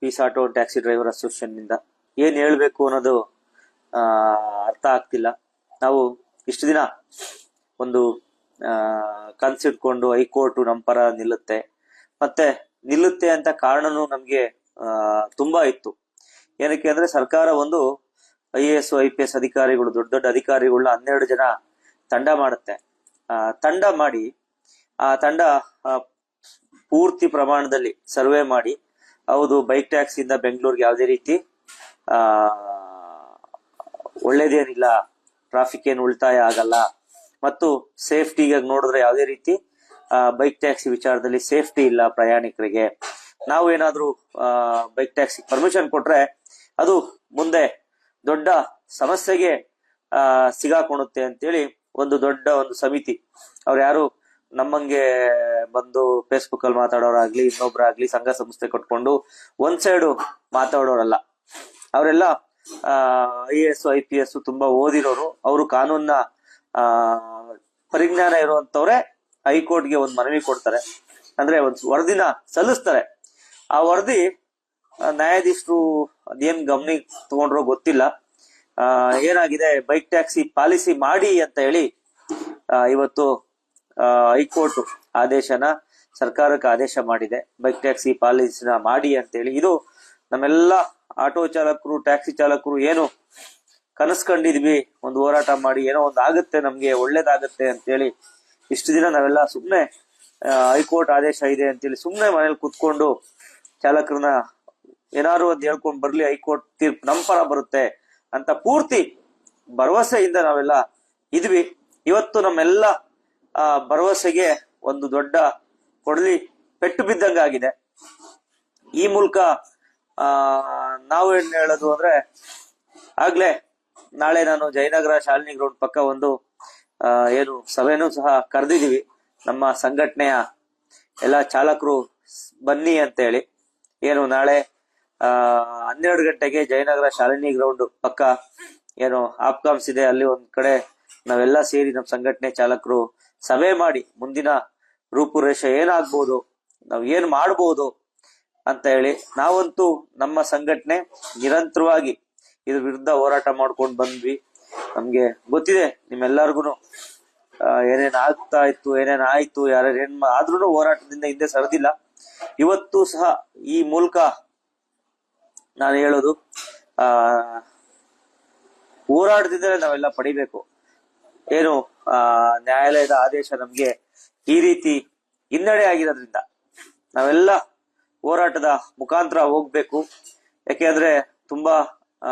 Piece auto taxi driver ಅಸೋಸಿಯೇಷನ್ನಿಂದ ಏನ್ ಹೇಳ್ಬೇಕು ಅನ್ನೋದು ಅರ್ಥ ಆಗ್ತಿಲ್ಲ. ನಾವು ಇಷ್ಟು ದಿನ ಒಂದು ಕನ್ಸಿಟ್ಕೊಂಡು ಹೈಕೋರ್ಟ್ ನಮ್ಮ ಪರ ನಿಲ್ಲುತ್ತೆ. ಮತ್ತೆ ನಿಲ್ಲುತ್ತೆ ಅಂತ ಕಾರಣನೂ ನಮ್ಗೆ ತುಂಬಾ ಇತ್ತು. ಏನಕ್ಕೆ ಅಂದ್ರೆ ಸರ್ಕಾರ ಒಂದು I A S, I P S ಅಧಿಕಾರಿಗಳು, ದೊಡ್ಡ ದೊಡ್ಡ ಅಧಿಕಾರಿಗಳನ್ನ ಹನ್ನೆರಡು ಜನ ತಂಡ ಮಾಡುತ್ತೆ. ತಂಡ ಮಾಡಿ, ಆ ತಂಡ ಪೂರ್ತಿ ಪ್ರಮಾಣದಲ್ಲಿ ಸರ್ವೆ ಮಾಡಿ ಹೌದು ಬೈಕ್ ಟ್ಯಾಕ್ಸ್ ಇಂದ ಬೆಂಗಳೂರಿಗೆ ಯಾವುದೇ ರೀತಿ ಒಳ್ಳೇದೇನಿಲ್ಲ ಟ್ರಾಫಿಕ್ ಏನು ಉಳಿತಾಯ ಆಗಲ್ಲ. ಮತ್ತು ಸೇಫ್ಟಿಗೆ ನೋಡಿದ್ರೆ ಯಾವುದೇ ರೀತಿ ಬೈಕ್ ಟ್ಯಾಕ್ಸಿ ವಿಚಾರದಲ್ಲಿ ಸೇಫ್ಟಿ ಇಲ್ಲ ಪ್ರಯಾಣಿಕರಿಗೆ. ನಾವು ಏನಾದರೂ ಬೈಕ್ ಟ್ಯಾಕ್ಸಿ ಪರ್ಮಿಷನ್ ಕೊಟ್ರೆ ಅದು ಮುಂದೆ ದೊಡ್ಡ ಸಮಸ್ಯೆಗೆ ಸಿಗಾಕೊಳುತ್ತೆ ಅಂತೇಳಿ ಒಂದು ದೊಡ್ಡ ಒಂದು ಸಮಿತಿ. ಅವ್ರು ಯಾರು ನಮ್ಮಂಗೆ ಬಂದು ಫೇಸ್ಬುಕ್ ಅಲ್ಲಿ ಮಾತಾಡೋರಾಗ್ಲಿ, ಇನ್ನೊಬ್ರಾಗ್ಲಿ ಸಂಘ ಸಂಸ್ಥೆ ಕೊಟ್ಕೊಂಡು ಒಂದ್ ಸೈಡು ಮಾತಾಡೋರಲ್ಲ. ಅವರೆಲ್ಲ I A S I P S ತುಂಬಾ ಓದಿರೋರು. ಅವರು ಕಾನೂನ ಪರಿಜ್ಞಾನ ಇರುವಂತವ್ರೆ ಹೈಕೋರ್ಟ್ಗೆ ಒಂದು ಮನವಿ ಕೊಡ್ತಾರೆ. ಅಂದ್ರೆ ಒಂದು ವರದಿನ ಸಲ್ಲಿಸ್ತಾರೆ. ಆ ವರದಿ ನ್ಯಾಯಾಧೀಶರು ಅದೇನ್ ಗಮನಿಗೆ ತಗೊಂಡ್ರೋ ಗೊತ್ತಿಲ್ಲ. ಏನಾಗಿದೆ, ಬೈಕ್ ಟ್ಯಾಕ್ಸಿ ಪಾಲಿಸಿ ಮಾಡಿ ಅಂತ ಹೇಳಿ ಇವತ್ತು ಹೈಕೋರ್ಟ್ ಆದೇಶನ ಸರ್ಕಾರಕ್ಕೆ ಆದೇಶ ಮಾಡಿದೆ. ಬೈಕ್ ಟ್ಯಾಕ್ಸಿ ಪಾಲಿಸಿನ ಮಾಡಿ ಅಂತೇಳಿ. ಇದು ನಮ್ಮೆಲ್ಲ ಆಟೋ ಚಾಲಕರು, ಟ್ಯಾಕ್ಸಿ ಚಾಲಕರು ಏನು ಕನಸು ಕಂಡಿದ್ವಿ ಒಂದು ಹೋರಾಟ ಮಾಡಿ ಏನೋ ಒಂದು ಆಗುತ್ತೆ, ನಮ್ಗೆ ಅಂತ ಅಂತೇಳಿ. ಇಷ್ಟು ದಿನ ನಾವೆಲ್ಲ ಸುಮ್ಮನೆ ಹೈಕೋರ್ಟ್ ಆದೇಶ ಇದೆ ಅಂತೇಳಿ ಸುಮ್ಮನೆ ಮನೇಲಿ ಕುತ್ಕೊಂಡು ಚಾಲಕರನ್ನ ಏನಾದ್ರು ಅಂತ ಹೇಳ್ಕೊಂಡ್ ಬರ್ಲಿ, ಹೈಕೋರ್ಟ್ ತೀರ್ಪು ನಮ್ಮ ಪರ ಬರುತ್ತೆ ಅಂತ ಪೂರ್ತಿ ಭರವಸೆಯಿಂದ ನಾವೆಲ್ಲ ಇದ್ವಿ. ಇವತ್ತು ನಮ್ಮೆಲ್ಲ ಆ ಭರವಸೆಗೆ ಒಂದು ದೊಡ್ಡ ಕೊಡಲಿ ಪೆಟ್ಟು ಬಿದ್ದಂಗಾಗಿದೆ. ಈ ಮೂಲಕ, ಆ, ನಾವು ಏನ್ ಹೇಳೋದು ಅಂದ್ರೆ, ಆಗ್ಲೇ ನಾಳೆ ನಾನು ಜಯನಗರ ಶಾಲಿನಿ ಗ್ರೌಂಡ್ ಪಕ್ಕ ಒಂದು ಏನು ಸಭೆನೂ ಸಹ ಕರೆದಿದ್ದೀವಿ. ನಮ್ಮ ಸಂಘಟನೆಯ ಎಲ್ಲ ಚಾಲಕರು ಬನ್ನಿ ಅಂತ ಹೇಳಿ ಏನು ನಾಳೆ ಹನ್ನೆರಡು ಗಂಟೆಗೆ ಜಯನಗರ ಶಾಲಿನಿ ಗ್ರೌಂಡ್ ಪಕ್ಕ ಏನು ಆಪ್ಕಾಮ್ಸ್ ಇದೆ. ಅಲ್ಲಿ ಒಂದ್ ಕಡೆ ನಾವೆಲ್ಲ ಸೇರಿ ನಮ್ಮ ಸಂಘಟನೆ ಚಾಲಕರು ಸಭೆ ಮಾಡಿ ಮುಂದಿನ ರೂಪುರೇಷೆ ಏನಾಗ್ಬೋದು, ನಾವು ಏನ್ ಮಾಡ್ಬೋದು ಅಂತ ಹೇಳಿ ನಾವಂತೂ ನಮ್ಮ ಸಂಘಟನೆ ನಿರಂತರವಾಗಿ ಇದ್ರ ವಿರುದ್ಧ ಹೋರಾಟ ಮಾಡ್ಕೊಂಡು ಬಂದ್ವಿ. ನಮ್ಗೆ ಗೊತ್ತಿದೆ ನಿಮ್ಮೆಲ್ಲರಿಗೂ ಏನೇನ್ ಆಗ್ತಾ ಇತ್ತು, ಏನೇನ್ ಆಯ್ತು, ಯಾರ್ಯಾರು ಏನ್ ಆದ್ರೂ ಹೋರಾಟದಿಂದ ಹಿಂದೆ ಸರದಿಲ್ಲ. ಇವತ್ತು ಸಹ ಈ ಮೂಲಕ ನಾನು ಹೇಳೋದು, ಆ, ಹೋರಾಟದಿಂದಲೇ ನಾವೆಲ್ಲ ಪಡಿಬೇಕು. ಏನು, ಆ, ನ್ಯಾಯಾಲಯದ ಆದೇಶ ನಮ್ಗೆ ಈ ರೀತಿ ಹಿನ್ನಡೆ ಆಗಿರೋದ್ರಿಂದ ನಾವೆಲ್ಲ ಹೋರಾಟದ ಮುಖಾಂತರ ಹೋಗ್ಬೇಕು. ಯಾಕೆಂದ್ರೆ ತುಂಬಾ, ಆ,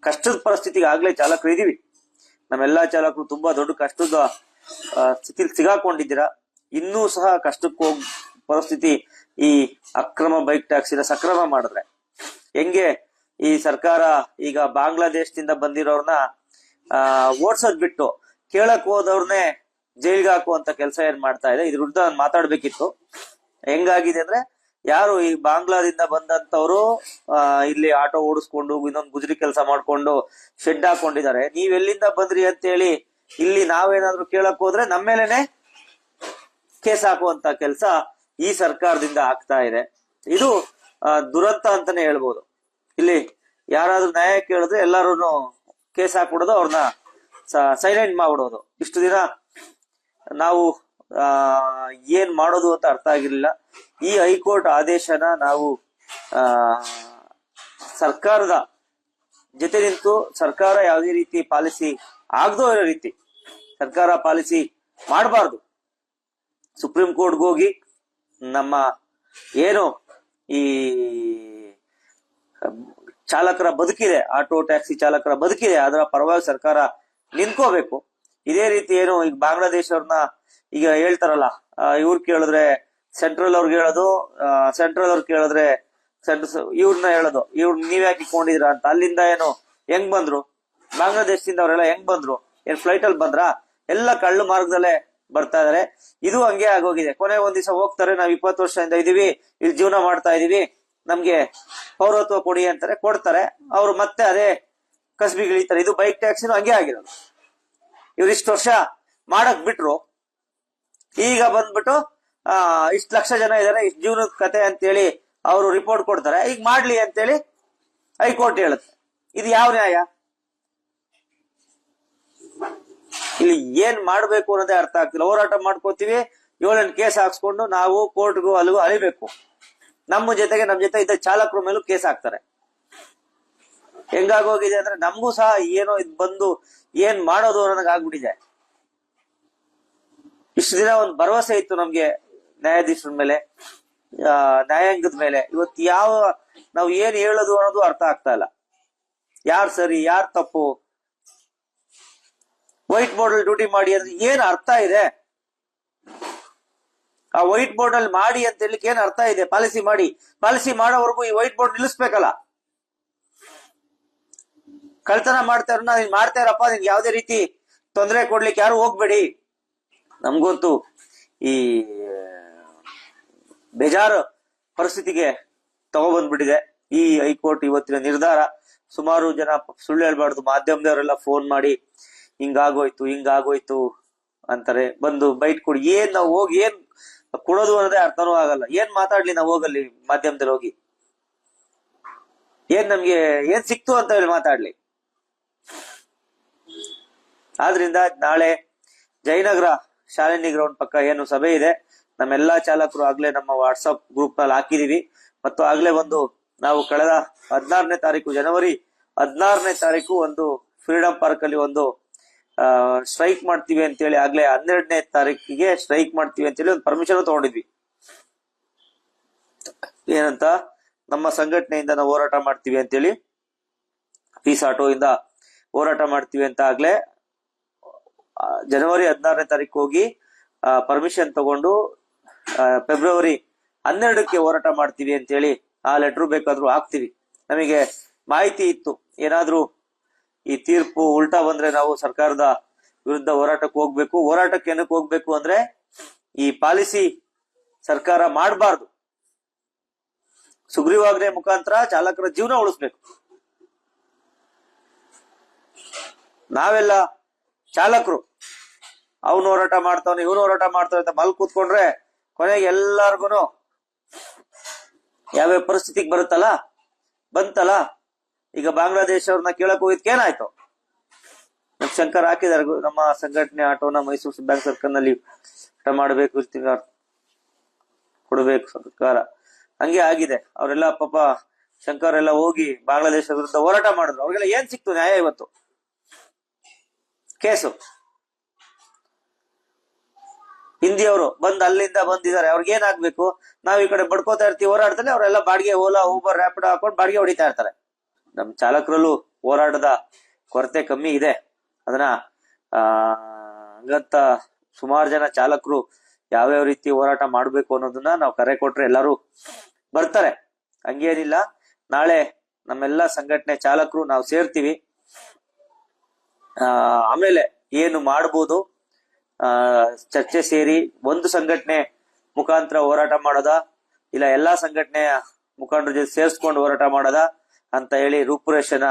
ಕಷ್ಟದ ಪರಿಸ್ಥಿತಿಗೆ ಆಗ್ಲೇ ಚಾಲಕರು ಇದೀವಿ. ನಮ್ಮೆಲ್ಲಾ ಚಾಲಕರು ತುಂಬಾ ದೊಡ್ಡ ಕಷ್ಟದ ಸ್ಥಿತಿಲಿ ಸಿಗಾಕೊಂಡಿದ್ದೀರಾ. ಇನ್ನೂ ಸಹ ಕಷ್ಟಕ್ಕೆ ಹೋಗ್, ಪರಿಸ್ಥಿತಿ ಈ ಅಕ್ರಮ ಬೈಕ್ ಟ್ಯಾಕ್ಸಿನ ಸಕ್ರಮ ಮಾಡಿದ್ರೆ. ಹೆಂಗೆ ಈ ಸರ್ಕಾರ ಈಗ ಬಾಂಗ್ಲಾದೇಶದಿಂದ ಬಂದಿರೋರ್ನ ಆ, ಓಡ್ಸೋದ್ ಬಿಟ್ಟು ಕೇಳಕ್ ಹೋದವ್ರನ್ನೇ ಜೈಲ್ಗೆ ಹಾಕುವಂತ ಕೆಲಸ ಏನ್ ಮಾಡ್ತಾ ಇದೆ? ಇದ್ರ ವಿರುದ್ಧ ನಾನು ಮಾತಾಡ್ಬೇಕಿತ್ತು. ಹೆಂಗಾಗಿದೆ ಅಂದ್ರೆ, ಯಾರು ಈ ಬಾಂಗ್ಲಾದಿಂದ ಬಂದಂತವ್ರು ಇಲ್ಲಿ ಆಟೋ ಓಡಿಸ್ಕೊಂಡು ಇನ್ನೊಂದು ಗುಜರಿ ಕೆಲಸ ಮಾಡ್ಕೊಂಡು ಶೆಡ್ ಹಾಕೊಂಡಿದ್ದಾರೆ. ನೀವ್ ಎಲ್ಲಿಂದ ಬಂದ್ರಿ ಅಂತ ಹೇಳಿ ಇಲ್ಲಿ ನಾವೇನಾದ್ರೂ ಕೇಳಕ್ ಹೋದ್ರೆ ನಮ್ಮೇಲೆನೆ ಕೇಸ್ ಹಾಕುವಂತ ಕೆಲಸ ಈ ಸರ್ಕಾರದಿಂದ ಆಗ್ತಾ ಇದೆ. ಇದು ದುರಂತ ಅಂತಾನೆ ಹೇಳ್ಬೋದು. ಇಲ್ಲಿ ಯಾರಾದ್ರೂ ನ್ಯಾಯ ಕೇಳಿದ್ರೆ ಎಲ್ಲಾರು ಕೇಸ್ ಹಾಕ್ಬಿಡೋದು ಅವ್ರನ್ನ ಸೈಲೆಂಟ್ ಮಾಡ್ಬಿಡೋದು. ಇಷ್ಟು ದಿನ ನಾವು ಏನ್ ಮಾಡೋದು ಅಂತ ಅರ್ಥ ಆಗಿರ್ಲಿಲ್ಲ. ಈ ಹೈಕೋರ್ಟ್ ಆದೇಶನ ನಾವು ಸರ್ಕಾರದ ಜೊತೆ ನಿಂತು ಸರ್ಕಾರ ಯಾವುದೇ ರೀತಿ ಪಾಲಿಸಿ ಆಗದೋ ಇರೋ ರೀತಿ ಸರ್ಕಾರ ಪಾಲಿಸಿ ಮಾಡಬಾರ್ದು. ಸುಪ್ರೀಂ ಕೋರ್ಟ್ಗೆ ಹೋಗಿ ನಮ್ಮ ಏನು ಈ ಚಾಲಕರ ಬದುಕಿದೆ, ಆಟೋ, ಟ್ಯಾಕ್ಸಿ ಚಾಲಕರ ಬದುಕಿದೆ ಅದರ ಪರವಾಗಿ ಸರ್ಕಾರ ನಿಂತ್ಕೋಬೇಕು. ಇದೇ ರೀತಿ ಏನು ಈಗ ಬಾಂಗ್ಲಾದೇಶವ್ರನ್ನ ಈಗ ಹೇಳ್ತಾರಲ್ಲ ಇವ್ರು ಕೇಳಿದ್ರೆ ಸೆಂಟ್ರಲ್ ಅವ್ರಿಗೆ ಹೇಳೋದು ಸೆಂಟ್ರಲ್ ಅವ್ರು ಕೇಳಿದ್ರೆ ಇವ್ರನ್ನ ಹೇಳೋದು, ಇವ್ರ ನೀವ್ಯಾಕೆ ಇಟ್ಕೊಂಡಿದ್ರ ಅಂತ. ಅಲ್ಲಿಂದ ಏನು, ಹೆಂಗ್ ಬಂದ್ರು? ಬಾಂಗ್ಲಾದೇಶದಿಂದ ಅವರೆಲ್ಲ ಹೆಂಗ್ ಬಂದ್ರು? ಏನ್ ಫ್ಲೈಟ್ ಅಲ್ಲಿ ಬಂದ್ರ? ಎಲ್ಲ ಕಳ್ಳು ಮಾರ್ಗದಲ್ಲೇ ಬರ್ತಾ ಇದಾರೆ. ಇದು ಹಂಗೆ ಆಗೋಗಿದೆ. ಕೊನೆ ಒಂದ್ ದಿವಸ ಹೋಗ್ತಾರೆ, ನಾವ್ ಇಪ್ಪತ್ತು ವರ್ಷದಿಂದ ಇದೀವಿ, ಇಲ್ಲಿ ಜೀವನ ಮಾಡ್ತಾ ಇದೀವಿ. ನಮ್ಗೆ ಪೌರತ್ವ ಕೊಡಿ ಅಂತಾರೆ, ಕೊಡ್ತಾರೆ. ಅವ್ರು ಮತ್ತೆ ಅದೇ ಕಸ್ಬಿಗೆ ಗಿಳಿತಾರೆ ಇದು ಬೈಕ್ ಟ್ಯಾಕ್ಸಿನೂ ಹಂಗೆ ಆಗಿರೋದು. ಇವ್ರು ಇಷ್ಟು ವರ್ಷ ಮಾಡಕ್ ಬಿಟ್ರು. ಈಗ ಬಂದ್ಬಿಟ್ಟು, ಆ, ಇಷ್ಟು ಲಕ್ಷ ಜನ ಇದಾರೆ, ಇಷ್ಟು ಜೀವನದ ಕತೆ ಅಂತೇಳಿ ಅವರು ರಿಪೋರ್ಟ್ ಕೊಡ್ತಾರೆ. ಈಗ ಮಾಡ್ಲಿ ಅಂತೇಳಿ ಹೈಕೋರ್ಟ್ ಹೇಳುತ್ತೆ. ಇದು ಯಾವ ನ್ಯಾಯ? ಇಲ್ಲಿ ಏನ್ ಮಾಡ್ಬೇಕು ಅನ್ನೋದೇ ಅರ್ಥ ಆಗ್ತಿಲ್ಲ. ಹೋರಾಟ ಮಾಡ್ಕೋತೀವಿ ಏಳೆಂಟು ಕೇಸ್ ಹಾಕ್ಸ್ಕೊಂಡು ನಾವು ಕೋರ್ಟ್ಗೂ ಅಲ್ಲಿಗೂ ಅಲಿಬೇಕು ನಮ್ಮ ಜೊತೆಗೆ ನಮ್ಮ ಜೊತೆ ಇದ್ದ ಚಾಲಕರ ಮೇಲೂ ಕೇಸ್ ಹಾಕ್ತಾರೆ. ಹೆಂಗಾಗೋಗಿದೆ ಅಂದ್ರೆ ನಮಗೂ ಸಹ ಏನೋ ಇದ್ ಬಂದು ಏನ್ ಮಾಡೋದು ನನಗೆ ಆಗ್ಬಿಟ್ಟಿದೆ. ಇಷ್ಟು ದಿನ ಒಂದು ಭರವಸೆ ಇತ್ತು ನಮ್ಗೆ ನ್ಯಾಯಾಧೀಶರ ಮೇಲೆ ನ್ಯಾಯಾಂಗದ ಮೇಲೆ. ಇವತ್ತು ಯಾವ, ನಾವು ಏನ್ ಹೇಳೋದು ಅನ್ನೋದು ಅರ್ಥ ಆಗ್ತಾ ಇಲ್ಲ. ಯಾರ್ ಸರಿ, ಯಾರ್ ತಪ್ಪು? ವೈಟ್ ಬೋರ್ಡ್ ಡ್ಯೂಟಿ ಮಾಡಿ ಅಂದ್ರೆ ಏನ್ ಅರ್ಥ ಇದೆ? ಆ ವೈಟ್ ಬೋರ್ಡ್ ಅಲ್ಲಿ ಮಾಡಿ ಅಂತ ಹೇಳಿಕ್ಕೆ ಏನ್ ಅರ್ಥ ಇದೆ? ಪಾಲಿಸಿ ಮಾಡಿ. ಪಾಲಿಸಿ ಮಾಡೋವರೆಗೂ ಈ ವೈಟ್ ಬೋರ್ಡ್ ನಿಲ್ಲಿಸ್ಬೇಕಲ್ಲ. ಕಳ್ತನ ಮಾಡ್ತಾರ ನೀನ್ ಮಾಡ್ತಾ ಇರಪ್ಪ, ನಿನ್ಗೆ ಯಾವ್ದೇ ರೀತಿ ತೊಂದರೆ ಕೊಡ್ಲಿಕ್ಕೆ ಯಾರು ಹೋಗ್ಬೇಡಿ. ನಮ್ಗಂತೂ ಈ ಬೇಜಾರು ಪರಿಸ್ಥಿತಿಗೆ ತಗೊಬಂದ್ಬಿಟ್ಟಿದೆ. ಈ ಹೈಕೋರ್ಟ್ ಇವತ್ತಿನ ನಿರ್ಧಾರ, ಸುಮಾರು ಜನ ಸುಳ್ಳು ಹೇಳ್ಬಾರ್ದು. ಮಾಧ್ಯಮದವರೆಲ್ಲ ಫೋನ್ ಮಾಡಿ, ಹಿಂಗಾಗೋಯ್ತು ಹಿಂಗಾಗೋಯ್ತು. ಅಂತಾರೆ, ಬಂದು ಬೈಟ್ ಕೊಡಿ, ಏನ್ ನಾವು ಹೋಗಿ, ಏನ್ ಕೊಡೋದು ಅನ್ನೋದೇ ಅರ್ಥನೂ ಆಗಲ್ಲ. ಏನ್ ಮಾತಾಡ್ಲಿ ನಾವು ಹೋಗಲ್ಲಿ ಮಾಧ್ಯಮದಲ್ಲಿ ಹೋಗಿ? ಏನ್ ನಮ್ಗೆ, ಏನ್ ಸಿಕ್ತು ಅಂತ ಹೇಳಿ ಮಾತಾಡ್ಲಿ? ಆದ್ರಿಂದ ನಾಳೆ ಜಯನಗರ ಶಾಲಿನಿ ಗ್ರೌಂಡ್ ಪಕ್ಕ ಏನು ಸಭೆ ಇದೆ. ನಮ್ಮೆಲ್ಲಾ ಚಾಲಕರು ಆಗ್ಲೇ ನಮ್ಮ ವಾಟ್ಸಪ್ ಗ್ರೂಪ್ನಲ್ಲಿ ಹಾಕಿದೀವಿ. ಮತ್ತು ಆಗ್ಲೇ ಒಂದು ನಾವು ಕಳೆದ ಹದಿನಾರನೇ ತಾರೀಕು, ಜನವರಿ ಹದಿನಾರನೇ ತಾರೀಕು ಒಂದು ಫ್ರೀಡಂ ಪಾರ್ಕ್ ಅಲ್ಲಿ ಒಂದು ಸ್ಟ್ರೈಕ್ ಮಾಡ್ತೀವಿ ಅಂತೇಳಿ ಆಗ್ಲೇ ಹನ್ನೆರಡನೇ ತಾರೀಕಿಗೆ ಸ್ಟ್ರೈಕ್ ಮಾಡ್ತೀವಿ ಅಂತೇಳಿ ಒಂದು ಪರ್ಮಿಷನ್ ತಗೊಂಡಿದ್ವಿ. ಏನಂತ? ನಮ್ಮ ಸಂಘಟನೆಯಿಂದ ನಾವು ಹೋರಾಟ ಮಾಡ್ತೀವಿ ಅಂತೇಳಿ ಪೀಸ್ ಆಟೋ ಇಂದ ಹೋರಾಟ ಮಾಡ್ತೀವಿ ಅಂತ ಆಗ್ಲೇ ಜನವರಿ ಹದಿನಾರನೇ ತಾರೀಕು ಹೋಗಿ ಪರ್ಮಿಷನ್ ತಗೊಂಡು ಫೆಬ್ರವರಿ ಹನ್ನೆರಡಕ್ಕೆ ಹೋರಾಟ ಮಾಡ್ತೀವಿ ಅಂತೇಳಿ ಆ ಲೆಟರ್ ಬೇಕಾದ್ರೂ ಹಾಕ್ತಿವಿ. ನಮಗೆ ಮಾಹಿತಿ ಇತ್ತು. ಏನಾದ್ರೂ ಈ ತೀರ್ಪು ಉಲ್ಟಾ ಬಂದ್ರೆ ನಾವು ಸರ್ಕಾರದ ವಿರುದ್ಧ ಹೋರಾಟಕ್ಕೆ ಹೋಗ್ಬೇಕು. ಹೋರಾಟಕ್ಕೆ ಏನಕ್ಕೆ ಹೋಗ್ಬೇಕು ಅಂದ್ರೆ ಈ ಪಾಲಿಸಿ ಸರ್ಕಾರ ಮಾಡಬಾರ್ದು. ಸುಗ್ರೀವಾಜ್ಞೆ ಮುಖಾಂತರ ಚಾಲಕರ ಜೀವನ ಉಳಿಸ್ಬೇಕು. ನಾವೆಲ್ಲ ಚಾಲಕರು. ಅವನು ಹೋರಾಟ ಮಾಡ್ತಾವನೆ, ಇವನು ಹೋರಾಟ ಮಾಡ್ತಾನೆ ಅಂತ ಮಲ್ ಕೂತ್ಕೊಂಡ್ರೆ ಕೊನೆಗೆ ಎಲ್ಲಾರ್ಗುನು ಯಾವ್ಯಾವ ಪರಿಸ್ಥಿತಿಗೆ ಬರುತ್ತಲ್ಲ, ಬಂತಲ್ಲ ಈಗ ಬಾಂಗ್ಲಾದೇಶ ಅವ್ರನ್ನ ಕೇಳಕ್ ಹೋಗಿದ್ಕೆ ಏನಾಯ್ತು? ನಮ್ ಶಂಕರ್ ಹಾಕಿದಾರೆ ನಮ್ಮ ಸಂಘಟನೆ ಆಟೋನ ಮೈಸೂರು ಬ್ಯಾಂಕ್ ಸರ್ಕಲ್ನಲ್ಲಿ ಊಟ ಮಾಡಬೇಕು ಕೊಡಬೇಕು ಸರ್ಕಾರ. ಹಂಗೆ ಆಗಿದೆ. ಅವರೆಲ್ಲ ಪಾಪ ಶಂಕರ್ ಎಲ್ಲ ಹೋಗಿ ಬಾಂಗ್ಲಾದೇಶ ವಿರುದ್ಧ ಹೋರಾಟ ಮಾಡಿದ್ರು. ಅವ್ರಿಗೆಲ್ಲ ಏನ್ ಸಿಕ್ತು ನ್ಯಾಯ ಇವತ್ತು? ಕೇಸು. ಹಿಂದಿಯವರು ಬಂದ್ ಅಲ್ಲಿಂದ ಬಂದಿದ್ದಾರೆ. ಅವ್ರಿಗೆ ಏನಾಗ್ಬೇಕು ನಾವ್ ಈ ಕಡೆ ಬಡ್ಕೋತಾ ಇರ್ತೀವಿ, ಹೋರಾಡ್ತಾನೆ. ಅವರೆಲ್ಲ ಬಾಡಿಗೆ ಓಲಾ, ಊಬರ್, ರ್ಯಾಪಿಡ್ ಹಾಕೊಂಡು ಬಾಡಿಗೆ ಹೊಡಿತಾ ಇರ್ತಾರೆ. ನಮ್ ಚಾಲಕರಲ್ಲೂ ಹೋರಾಟದ ಕೊರತೆ ಕಮ್ಮಿ ಇದೆ. ಅದನ್ನ, ಆ, ಹಂಗಂತ ಸುಮಾರು ಜನ ಚಾಲಕರು ಯಾವ್ಯಾವ ರೀತಿ ಹೋರಾಟ ಮಾಡ್ಬೇಕು ಅನ್ನೋದನ್ನ ನಾವು ಕರೆ ಕೊಟ್ರೆ ಎಲ್ಲರೂ ಬರ್ತಾರೆ. ಹಂಗೇನಿಲ್ಲ. ನಾಳೆ ನಮ್ಮೆಲ್ಲ ಸಂಘಟನೆ ಚಾಲಕರು ನಾವು ಸೇರ್ತೀವಿ. ಆ, ಆಮೇಲೆ ಏನು ಮಾಡ್ಬೋದು? ಚರ್ಚೆ ಸೇರಿ ಒಂದು ಸಂಘಟನೆ ಮುಖಾಂತರ ಹೋರಾಟ ಮಾಡೋದಾ? ಇಲ್ಲ ಎಲ್ಲಾ ಸಂಘಟನೆಯ ಮುಖಂಡರ ಜೊತೆ ಸೇರಿಸ್ಕೊಂಡು ಹೋರಾಟ ಮಾಡೋದ? ಅಂತ ಹೇಳಿ ರೂಪುರೇಷನ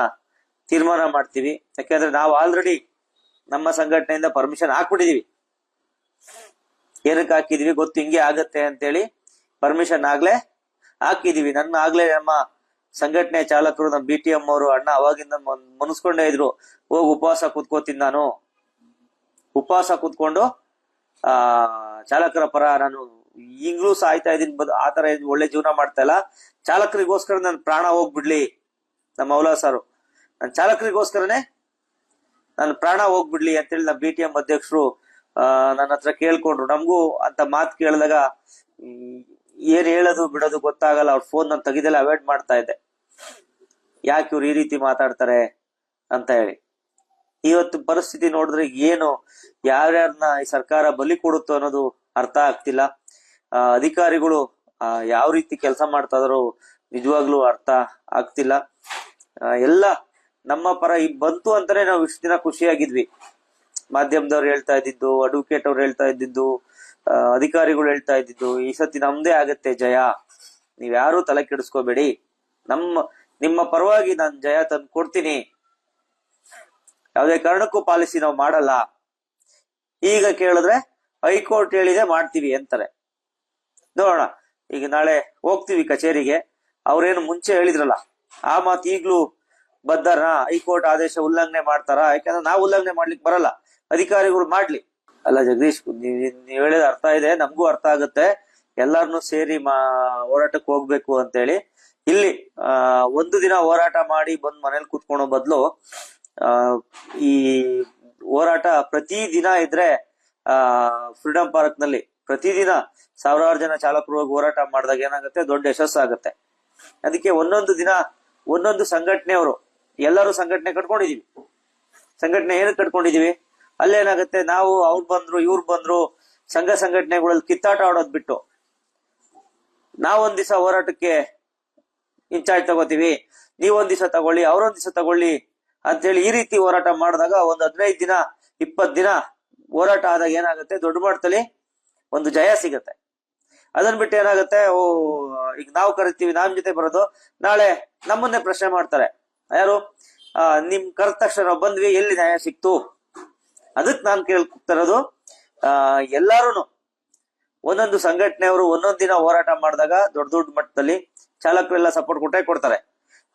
ತೀರ್ಮಾನ ಮಾಡ್ತೀವಿ. ಯಾಕೆಂದ್ರೆ ನಾವು ಆಲ್ರೆಡಿ ನಮ್ಮ ಸಂಘಟನೆಯಿಂದ ಪರ್ಮಿಷನ್ ಹಾಕ್ಬಿಟ್ಟಿದೀವಿ. ಏನಕ್ಕೆ ಹಾಕಿದೀವಿ? ಗೊತ್ತು ಹಿಂಗೆ ಆಗತ್ತೆ ಅಂತೇಳಿ ಪರ್ಮಿಷನ್ ಆಗ್ಲೇ ಹಾಕಿದೀವಿ. ನನ್ನ ಆಗ್ಲೇ ನಮ್ಮ ಸಂಘಟನೆ ಚಾಲಕರು, ನಮ್ಮ ಬಿ ಟಿ ಎಂ ಅವರು, ಅಣ್ಣ ಅವಾಗಿಂದ ಮನ್- ಮನಸ್ಕೊಂಡೇ ಇದ್ರು, ಹೋಗಿ ಉಪವಾಸ ಕೂತ್ಕೋತೀನಿ ನಾನು. ಉಪವಾಸ ಕೂತ್ಕೊಂಡು, ಆ, ಚಾಲಕರ ಪರ ನಾನು ಈಗಲೂ ಸಾಯ್ತಾ ಇದೀನಿ. ಆತರ ಒಳ್ಳೆ ಜೀವನ ಮಾಡ್ತಾ ಇಲ್ಲ. ಚಾಲಕರಿಗೋಸ್ಕರ ನನ್ನ ಪ್ರಾಣ ಹೋಗ್ಬಿಡ್ಲಿ. ನಮ್ಮ ಮೌಲಾ ಸಾರು. ನನ್ನ ಚಾಲಕರಿಗೋಸ್ಕರನೇ ನನ್ನ ಪ್ರಾಣ ಹೋಗ್ಬಿಡ್ಲಿ ಅಂತೇಳಿ ನಮ್ಮ ಬಿ ಟಿ ಎಂ ಅಧ್ಯಕ್ಷರು ನನ್ನ ಹತ್ರ ಕೇಳ್ಕೊಂಡ್ರು. ನಮಗೂ ಅಂತ ಮಾತು ಕೇಳಿದಾಗ ಏನ್ ಹೇಳೋದು ಬಿಡೋದು ಗೊತ್ತಾಗಲ್ಲ. ಅವ್ರ ಫೋನ್ ನಾನು ತೆಗಿದೆಲ್ಲ ಅವಾಯ್ಡ್ ಮಾಡ್ತಾ ಇದ್ದೆ. ಯಾಕೆ ಇವ್ರು ಈ ರೀತಿ ಮಾತಾಡ್ತಾರೆ ಅಂತ ಹೇಳಿ. ಇವತ್ತು ಪರಿಸ್ಥಿತಿ ನೋಡಿದ್ರೆ ಏನು ಯಾರ್ಯಾರನ್ನ ಈ ಸರ್ಕಾರ ಬಲಿ ಕೊಡುತ್ತೋ ಅನ್ನೋದು ಅರ್ಥ ಆಗ್ತಿಲ್ಲ. ಅಧಿಕಾರಿಗಳು ಯಾವ ರೀತಿ ಕೆಲಸ ಮಾಡ್ತಾ ಇದ್ರು ನಿಜವಾಗ್ಲೂ ಅರ್ಥ ಆಗ್ತಿಲ್ಲ. ಎಲ್ಲ ನಮ್ಮ ಪರ ಈ ಬಂತು ಅಂತಾನೆ ನಾವು ಇಷ್ಟು ದಿನ ಖುಷಿಯಾಗಿದ್ವಿ. ಮಾಧ್ಯಮದವ್ರು ಹೇಳ್ತಾ ಇದ್ದಿದ್ದು ಅಡ್ವೊಕೇಟ್ ಅವ್ರು ಹೇಳ್ತಾ ಇದ್ದಿದ್ದು ಅಧಿಕಾರಿಗಳು ಹೇಳ್ತಾ ಇದ್ದಿದ್ದು, ಈ ಸತಿ ನಮ್ದೇ ಆಗತ್ತೆ ಜಯ. ನೀವ್ ಯಾರು ತಲೆ ಕೆಡಿಸ್ಕೋಬೇಡಿ. ನಮ್ಮ, ನಿಮ್ಮ ಪರವಾಗಿ ನಾನು ಜಯ ತಂದು ಕೊಡ್ತೀನಿ. ಯಾವುದೇ ಕಾರಣಕ್ಕೂ ಪಾಲಿಸಿ ನಾವು ಮಾಡಲ್ಲ. ಈಗ ಕೇಳಿದ್ರೆ ಹೈಕೋರ್ಟ್ ಹೇಳಿದೆ ಮಾಡ್ತೀವಿ ಅಂತಾರೆ. ನೋಡೋಣ. ಈಗ ನಾಳೆ ಹೋಗ್ತೀವಿ ಕಚೇರಿಗೆ. ಅವ್ರೇನು ಮುಂಚೆ ಹೇಳಿದ್ರಲ್ಲ. ಆ ಮಾತು ಈಗ್ಲೂ ಬದ್ದಾರ ಹೈಕೋರ್ಟ್ ಆದೇಶ ಉಲ್ಲಂಘನೆ ಮಾಡ್ತಾರ? ಯಾಕಂದ್ರೆ ನಾವು ಉಲ್ಲಂಘನೆ ಮಾಡ್ಲಿಕ್ಕೆ ಬರಲ್ಲ. ಅಧಿಕಾರಿಗಳು ಮಾಡ್ಲಿ. ಅಲ್ಲ ಜಗದೀಶ್, ನೀವ್ ಹೇಳಿದ ಅರ್ಥ ಇದೆ, ನಮಗೂ ಅರ್ಥ ಆಗುತ್ತೆ. ಎಲ್ಲಾರನು ಸೇರಿ ಮಾ, ಹೋರಾಟಕ್ಕೆ ಹೋಗ್ಬೇಕು ಅಂತೇಳಿ. ಇಲ್ಲಿ, ಆ, ಒಂದು ದಿನ ಹೋರಾಟ ಮಾಡಿ ಬಂದ್ ಮನೇಲಿ ಕೂತ್ಕೊಳ್ಳೋ ಬದಲು ಈ ಹೋರಾಟ ಪ್ರತಿ ದಿನ ಇದ್ರೆ, ಆ, ಫ್ರೀಡಂ ಪಾರ್ಕ್ನಲ್ಲಿ ಪ್ರತಿದಿನ ಸಾವಿರಾರು ಜನ ಚಾಲಕರು ಹೋಗಿ ಹೋರಾಟ ಮಾಡಿದಾಗ ಏನಾಗುತ್ತೆ? ದೊಡ್ಡ ಯಶಸ್ಸಾಗುತ್ತೆ. ಅದಕ್ಕೆ ಒಂದೊಂದು ದಿನ ಒಂದೊಂದು ಸಂಘಟನೆಯವರು, ಎಲ್ಲರೂ ಸಂಘಟನೆ ಕಟ್ಕೊಂಡಿದೀವಿ. ಸಂಘಟನೆ ಏನಕ್ಕೆ ಕಟ್ಕೊಂಡಿದೀವಿ? ಅಲ್ಲೇನಾಗುತ್ತೆ, ನಾವು ಅವ್ರು ಬಂದ್ರು, ಇವ್ರು ಬಂದ್ರು, ಸಂಘ ಸಂಘಟನೆಗಳಲ್ಲಿ ಕಿತ್ತಾಟ ಆಡೋದ್ ಬಿಟ್ಟು ನಾವೊಂದ್ ದಿವಸ ಹೋರಾಟಕ್ಕೆ ಇನ್ಚಾರ್ಜ್ ತಗೋತೀವಿ ನೀವೊಂದ್ ದಿವಸ ತಗೊಳ್ಳಿ ಅವ್ರೊಂದ್ ದಿವಸ ತಗೊಳ್ಳಿ ಅಂತೇಳಿ ಈ ರೀತಿ ಹೋರಾಟ ಮಾಡಿದಾಗ ಒಂದ್ ಹದಿನೈದು ದಿನ, ಇಪ್ಪತ್ ದಿನ ಹೋರಾಟ ಆದಾಗ ಏನಾಗುತ್ತೆ, ದೊಡ್ಡ ಮಟ್ಟದಲ್ಲಿ ಒಂದು ಜಯ ಸಿಗತ್ತೆ. ಅದನ್ ಬಿಟ್ಟು ಏನಾಗುತ್ತೆ? ಓ, ಈಗ ನಾವು ಕರಿತೀವಿ ನಮ್ ಜೊತೆ ಬರೋದು. ನಾಳೆ ನಮ್ಮನ್ನೇ ಪ್ರಶ್ನೆ ಮಾಡ್ತಾರೆ. ಯಾರು? ನಿಮ್ ಕರೆದ ತಕ್ಷಣ ನಾವು ಬಂದ್ವಿ, ಎಲ್ಲಿ ನ್ಯಾಯ ಸಿಕ್ತು? ಅದಕ್ ನಾನ್ ಕೇಳ್ತಿರೋದು ಆ ಎಲ್ಲಾರು ಒಂದೊಂದು ಸಂಘಟನೆಯವರು ಒಂದೊಂದ್ ದಿನ ಹೋರಾಟ ಮಾಡಿದಾಗ ದೊಡ್ಡ ದೊಡ್ಡ ಮಟ್ಟದಲ್ಲಿ ಚಾಲಕರೆಲ್ಲ ಸಪೋರ್ಟ್ ಕೊಟ್ಟೆ ಕೊಡ್ತಾರೆ.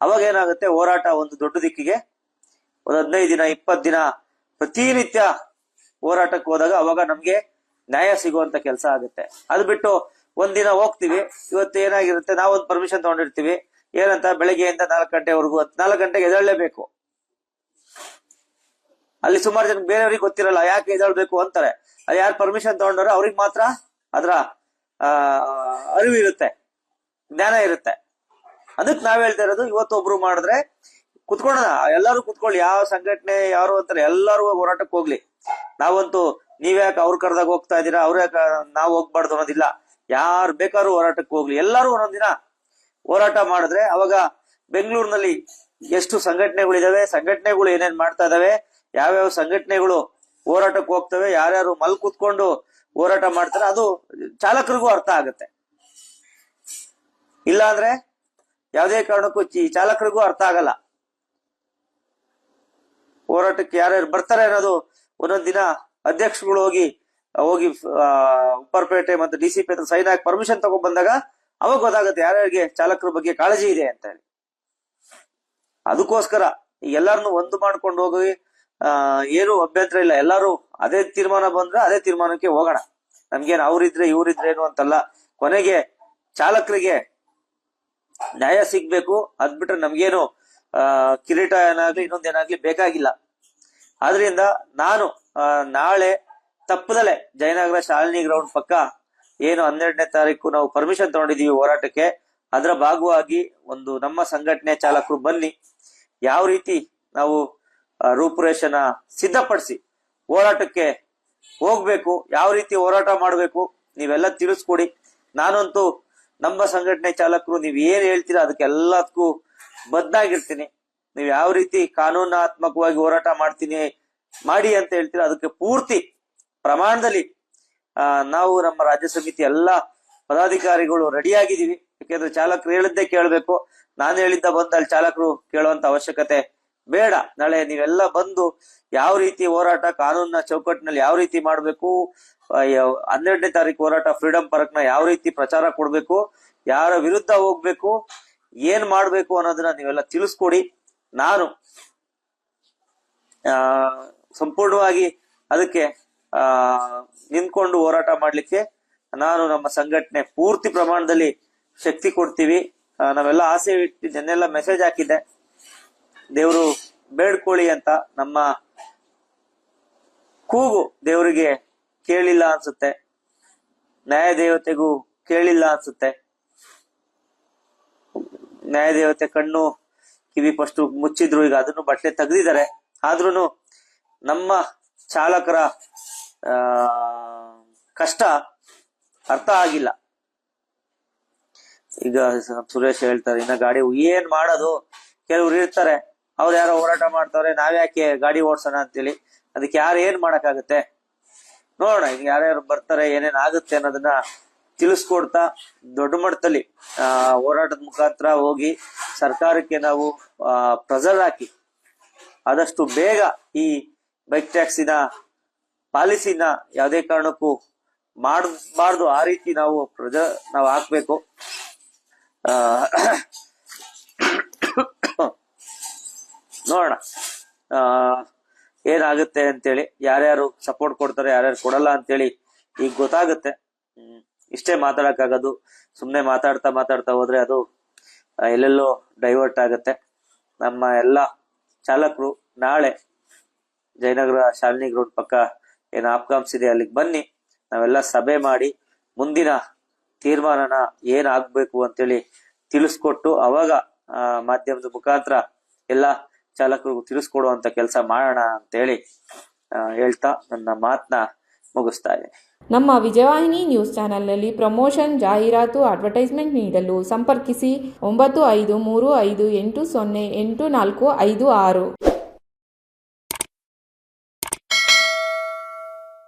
ಅವಾಗ ಏನಾಗುತ್ತೆ? ಹೋರಾಟ ಒಂದು ದೊಡ್ಡ ದಿಕ್ಕಿಗೆ, ಒಂದ್ ಹದಿನೈದು ದಿನ, ಇಪ್ಪತ್ ದಿನ ಪ್ರತಿನಿತ್ಯ ಹೋರಾಟಕ್ಕೆ ಹೋದಾಗ ಅವಾಗ ನಮ್ಗೆ ನ್ಯಾಯ ಸಿಗುವಂತ ಕೆಲಸ ಆಗುತ್ತೆ. ಅದು ಬಿಟ್ಟು ಒಂದಿನ ಹೋಗ್ತೀವಿ, ಇವತ್ತು ಏನಾಗಿರುತ್ತೆ, ನಾವೊಂದು ಪರ್ಮಿಷನ್ ತಗೊಂಡಿರ್ತೀವಿ. ಏನಂತ, ಬೆಳಗ್ಗೆಯಿಂದ ನಾಲ್ಕು ಗಂಟೆವರೆಗೂ ನಾಲ್ಕು ಗಂಟೆಗೆ ಎದ್ದೇಳಲೇಬೇಕು. ಅಲ್ಲಿ ಸುಮಾರು ಜನ ಬೇರೆಯವ್ರಿಗೆ ಗೊತ್ತಿರಲ್ಲ, ಯಾಕೆ ಎದ್ದೇಳ್ಬೇಕು ಅಂತಾರೆ. ಅದು ಯಾರು ಪರ್ಮಿಷನ್ ತಗೊಂಡಾರೋ ಅವ್ರಿಗೆ ಮಾತ್ರ ಅದರ ಅರಿವು ಇರುತ್ತೆ, ಜ್ಞಾನ ಇರುತ್ತೆ. ಅದಕ್ಕೆ ನಾವ್ ಹೇಳ್ತಾ ಇರೋದು, ಇವತ್ತು ಒಬ್ರು ಮಾಡಿದ್ರೆ, ಕುತ್ಕೊಳ್ಳೋಣ, ಎಲ್ಲರೂ ಕುತ್ಕೊಳ್ಳಿ, ಯಾವ ಸಂಘಟನೆ, ಯಾರು ಅಂತಾರೆ, ಎಲ್ಲರೂ ಹೋರಾಟಕ್ಕೆ ಹೋಗ್ಲಿ. ನಾವಂತೂ, ನೀವ್ಯಾಕೆ ಅವ್ರ ಕರೆದಾಗ ಹೋಗ್ತಾ ಇದೀರಾ, ಅವ್ರ ನಾವು ಹೋಗ್ಬಾರ್ದು ಅನ್ನೋದಿಲ್ಲ. ಯಾರು ಬೇಕಾದ್ರೂ ಹೋರಾಟಕ್ಕೆ ಹೋಗ್ಲಿ. ಎಲ್ಲರೂ ಒಂದೊಂದಿನ ಹೋರಾಟ ಮಾಡಿದ್ರೆ ಅವಾಗ ಬೆಂಗಳೂರಿನಲ್ಲಿ ಎಷ್ಟು ಸಂಘಟನೆಗಳಿದಾವೆ ಸಂಘಟನೆಗಳು ಏನೇನ್ ಮಾಡ್ತಾ ಇದಾವೆ, ಯಾವ್ಯಾವ ಸಂಘಟನೆಗಳು ಹೋರಾಟಕ್ಕೆ ಹೋಗ್ತವೆ, ಯಾರ್ಯಾರು ಮಲ್ ಕುತ್ಕೊಂಡು ಹೋರಾಟ ಮಾಡ್ತಾರೆ, ಅದು ಚಾಲಕರಿಗೂ ಅರ್ಥ ಆಗುತ್ತೆ. ಇಲ್ಲಾಂದ್ರೆ ಯಾವುದೇ ಕಾರಣಕ್ಕೂ ಚಿ- ಚಾಲಕರಿಗೂ ಅರ್ಥ ಆಗಲ್ಲ. ಹೋರಾಟಕ್ಕೆ ಯಾರ್ಯಾರು ಬರ್ತಾರೆ ಅನ್ನೋದು ಒಂದೊಂದ್ ದಿನ ಅಧ್ಯಕ್ಷಗಳು ಹೋಗಿ ಹೋಗಿ ಉಪ್ಪರ್ಪೇಟೆ ಮತ್ತು ಡಿ ಸಿ ಪಿ ಹತ್ರ ಸೈನ್ ಹಾಕಿ ಪರ್ಮಿಷನ್ ತಗೊಂಡ್ ಬಂದಾಗ ಅವಾಗ ಗೊತ್ತಾಗುತ್ತೆ ಯಾರ್ಯಾರಿಗೆ ಚಾಲಕರ ಬಗ್ಗೆ ಕಾಳಜಿ ಇದೆ ಅಂತ ಹೇಳಿ. ಅದಕ್ಕೋಸ್ಕರ ಎಲ್ಲಾರನ್ನು ಒಂದು ಮಾಡ್ಕೊಂಡು ಹೋಗಿ, ಆ, ಏನು ಅಭ್ಯಂತರ ಇಲ್ಲ. ಎಲ್ಲಾರು ಅದೇ ತೀರ್ಮಾನ ಬಂದ್ರೆ ಅದೇ ತೀರ್ಮಾನಕ್ಕೆ ಹೋಗೋಣ. ನಮ್ಗೇನು ಅವ್ರಿದ್ರೆ ಇವ್ರಿದ್ರೇನು ಅಂತಲ್ಲ. ಕೊನೆಗೆ ಚಾಲಕರಿಗೆ ನ್ಯಾಯ ಸಿಗ್ಬೇಕು. ಅದ್ ಬಿಟ್ರೆ ನಮ್ಗೇನು, ಆ, ಕಿರೀಟ ಏನಾಗ್ಲಿ ಇನ್ನೊಂದೇನಾಗ್ಲಿ ಬೇಕಾಗಿಲ್ಲ. ಆದ್ರಿಂದ ನಾನು ನಾಳೆ ತಪ್ಪದಲೆ ಜಯನಗರ ಶಾಲಿನಿ ಗ್ರೌಂಡ್ ಪಕ್ಕ ಏನು ಹನ್ನೆರಡನೇ ತಾರೀಕು ನಾವು ಪರ್ಮಿಷನ್ ತಗೊಂಡಿದೀವಿ ಹೋರಾಟಕ್ಕೆ. ಅದರ ಭಾಗವಾಗಿ ಒಂದು ನಮ್ಮ ಸಂಘಟನೆ ಚಾಲಕರು ಬನ್ನಿ. ಯಾವ ರೀತಿ ನಾವು ರೂಪುರೇಷನ ಸಿದ್ಧಪಡಿಸಿ ಹೋರಾಟಕ್ಕೆ ಹೋಗ್ಬೇಕು, ಯಾವ ರೀತಿ ಹೋರಾಟ ಮಾಡಬೇಕು, ನೀವೆಲ್ಲ ತಿಳಿಸ್ಕೊಡಿ. ನಾನಂತೂ ನಮ್ಮ ಸಂಘಟನೆ ಚಾಲಕರು, ನೀವ್ ಏನ್ ಹೇಳ್ತೀರಾ ಅದಕ್ಕೆಲ್ಲದಕ್ಕೂ ಬದ್ದಾಗಿರ್ತೀನಿ ನೀವ್ ಯಾವ ರೀತಿ ಕಾನೂನಾತ್ಮಕವಾಗಿ ಹೋರಾಟ ಮಾಡ್ತೀನಿ, ಮಾಡಿ ಅಂತ ಹೇಳ್ತೀರಾ ಅದಕ್ಕೆ ಪೂರ್ತಿ ಪ್ರಮಾಣದಲ್ಲಿ ನಾವು ನಮ್ಮ ರಾಜ್ಯ ಸಮಿತಿ ಎಲ್ಲ ಪದಾಧಿಕಾರಿಗಳು ರೆಡಿ ಆಗಿದ್ದೀವಿ ಯಾಕೆಂದ್ರೆ ಚಾಲಕರು ಹೇಳಿದ್ದೆ ಕೇಳಬೇಕು. ನಾನು ಹೇಳಿದ್ದ ಬಂದ ಅಲ್ಲಿ ಚಾಲಕರು ಕೇಳುವಂತ ಅವಶ್ಯಕತೆ ಬೇಡ. ನಾಳೆ ನೀವೆಲ್ಲ ಬಂದು ಯಾವ ರೀತಿ ಹೋರಾಟ, ಕಾನೂನಿನ ಚೌಕಟ್ಟಿನಲ್ಲಿ ಯಾವ ರೀತಿ ಮಾಡಬೇಕು ಹನ್ನೆರಡನೇ ತಾರೀಕು ಹೋರಾಟ ಫ್ರೀಡಂ ಪಾರ್ಕ್ ಯಾವ ರೀತಿ ಪ್ರಚಾರ ಕೊಡ್ಬೇಕು, ಯಾರ ವಿರುದ್ಧ ಹೋಗ್ಬೇಕು, ಏನ್ ಮಾಡ್ಬೇಕು ಅನ್ನೋದನ್ನ ನೀವೆಲ್ಲ ತಿಳಿಸ್ಕೊಡಿ. ನಾನು ಸಂಪೂರ್ಣವಾಗಿ ಅದಕ್ಕೆ ಆ, ನಿಂತ್ಕೊಂಡು ಹೋರಾಟ ಮಾಡ್ಲಿಕ್ಕೆ ನಾನು ನಮ್ಮ ಸಂಘಟನೆ ಪೂರ್ತಿ ಪ್ರಮಾಣದಲ್ಲಿ ಶಕ್ತಿ ಕೊಡ್ತೀವಿ. ನಾವೆಲ್ಲ ಆಸೆ ಇಟ್ಟು ಜನೆಲ್ಲ ಮೆಸೇಜ್ ಹಾಕಿದ್ದೆ. ದೇವರು ಬೇಡ್ಕೊಳ್ಳಿ ಅಂತ ನಮ್ಮ ಕೂಗು ದೇವರಿಗೆ ಕೇಳಿಲ್ಲ ಅನ್ಸುತ್ತೆ. ನ್ಯಾಯ ದೇವತೆಗೂ ಕೇಳಿಲ್ಲ ಅನ್ಸುತ್ತೆ. ನ್ಯಾಯ ದೇವತೆ ಕಣ್ಣು ಕಿವಿ ಫಸ್ಟ್ ಮುಚ್ಚಿದ್ರು, ಈಗ ಅದನ್ನು ಬಟ್ಟೆ ತೆಗೆದಿದ್ದಾರೆ. ಆದ್ರೂ ನಮ್ಮ ಚಾಲಕರ ಕಷ್ಟ ಅರ್ಥ ಆಗಿಲ್ಲ. ಈಗ ಸುರೇಶ್ ಹೇಳ್ತಾರೆ, ಇನ್ನ ಗಾಡಿ ಏನ್ ಮಾಡೋದು? ಕೆಲವ್ರು ಇರ್ತಾರೆ ಅವ್ರು ಯಾರೋ ಹೋರಾಟ ಮಾಡ್ತಾರೆ ನಾವ್ಯಾಕೆ ಗಾಡಿ ಓಡ್ಸೋಣ ಅಂತೇಳಿ. ಅದಕ್ಕೆ ಯಾರು ಏನ್ ಮಾಡಕ್ಕಾಗತ್ತೆ? ನೋಡೋಣ, ಈಗ ಯಾರ್ಯಾರು ಬರ್ತಾರೆ, ಏನೇನ್ ಆಗುತ್ತೆ ಅನ್ನೋದನ್ನ ತಿಳಿಸ್ಕೊಡ್ತಾ ದೊಡ್ಡ ಮಟ್ಟದಲ್ಲಿ, ಆ, ಹೋರಾಟದ ಮುಖಾಂತರ ಹೋಗಿ ಸರ್ಕಾರಕ್ಕೆ ನಾವು, ಆ ಹಾಕಿ ಆದಷ್ಟು ಬೇಗ ಈ ಬೈಕ್ ಟ್ಯಾಕ್ಸಿನ ಪಾಲಿಸಿನ ಯಾವುದೇ ಕಾರಣಕ್ಕೂ ಮಾಡಬಾರ್ದು ಆ ರೀತಿ ನಾವು ಪ್ರಜಾ, ನಾವು ಹಾಕ್ಬೇಕು. ನೋಡೋಣ. ಏನಾಗುತ್ತೆ ಅಂತೇಳಿ, ಯಾರ್ಯಾರು ಸಪೋರ್ಟ್ ಕೊಡ್ತಾರೆ, ಯಾರ್ಯಾರು ಕೊಡಲ್ಲ ಅಂತೇಳಿ ಈಗ ಗೊತ್ತಾಗುತ್ತೆ. ಇಷ್ಟೇ ಮಾತಾಡಕ್ಕಾಗೋದು. ಸುಮ್ಮನೆ ಮಾತಾಡ್ತಾ ಮಾತಾಡ್ತಾ ಹೋದ್ರೆ ಅದು ಎಲ್ಲೆಲ್ಲೋ ಡೈವರ್ಟ್ ಆಗುತ್ತೆ. ನಮ್ಮ ಎಲ್ಲ ಚಾಲಕರು ನಾಳೆ ಜಯನಗರ ಶಾಲಿನಿ ಗ್ರೌಂಡ್ ಪಕ್ಕ ಏನು ಆಪ್ಕಾಮ್ಸ್ ಇದೆ, ಅಲ್ಲಿಗೆ ಬನ್ನಿ. ನಾವೆಲ್ಲ ಸಭೆ ಮಾಡಿ ಮುಂದಿನ ತೀರ್ಮಾನನ ಏನಾಗಬೇಕು ಅಂತೇಳಿ ತಿಳಿಸ್ಕೊಟ್ಟು ಅವಾಗ ಮಾಧ್ಯಮದ ಮುಖಾಂತರ ಎಲ್ಲ ಚಾಲಕರಿಗೂ ತಿಳಿಸ್ಕೊಡುವಂತ ಕೆಲಸ ಮಾಡೋಣ ಅಂತೇಳಿ ಹೇಳ್ತಾ ನನ್ನ ಮಾತನ್ನ ಮುಗಿಸ್ತಾ ಇದ್ದೀನಿ. ನಮ್ಮ ವಿಜಯವಾಹಿನಿ ನ್ಯೂಸ್ ಚಾನೆಲ್ನಲ್ಲಿ ಪ್ರಮೋಷನ್, ಜಾಹೀರಾತು, ಅಡ್ವರ್ಟೈಸ್ಮೆಂಟ್ ನೀಡಲು ಸಂಪರ್ಕಿಸಿ ಒಂಬತ್ತು ಐದು ಮೂರು ಐದು ಎಂಟು ಸೊನ್ನೆ ಎಂಟು ನಾಲ್ಕು ಐದು ಆರು.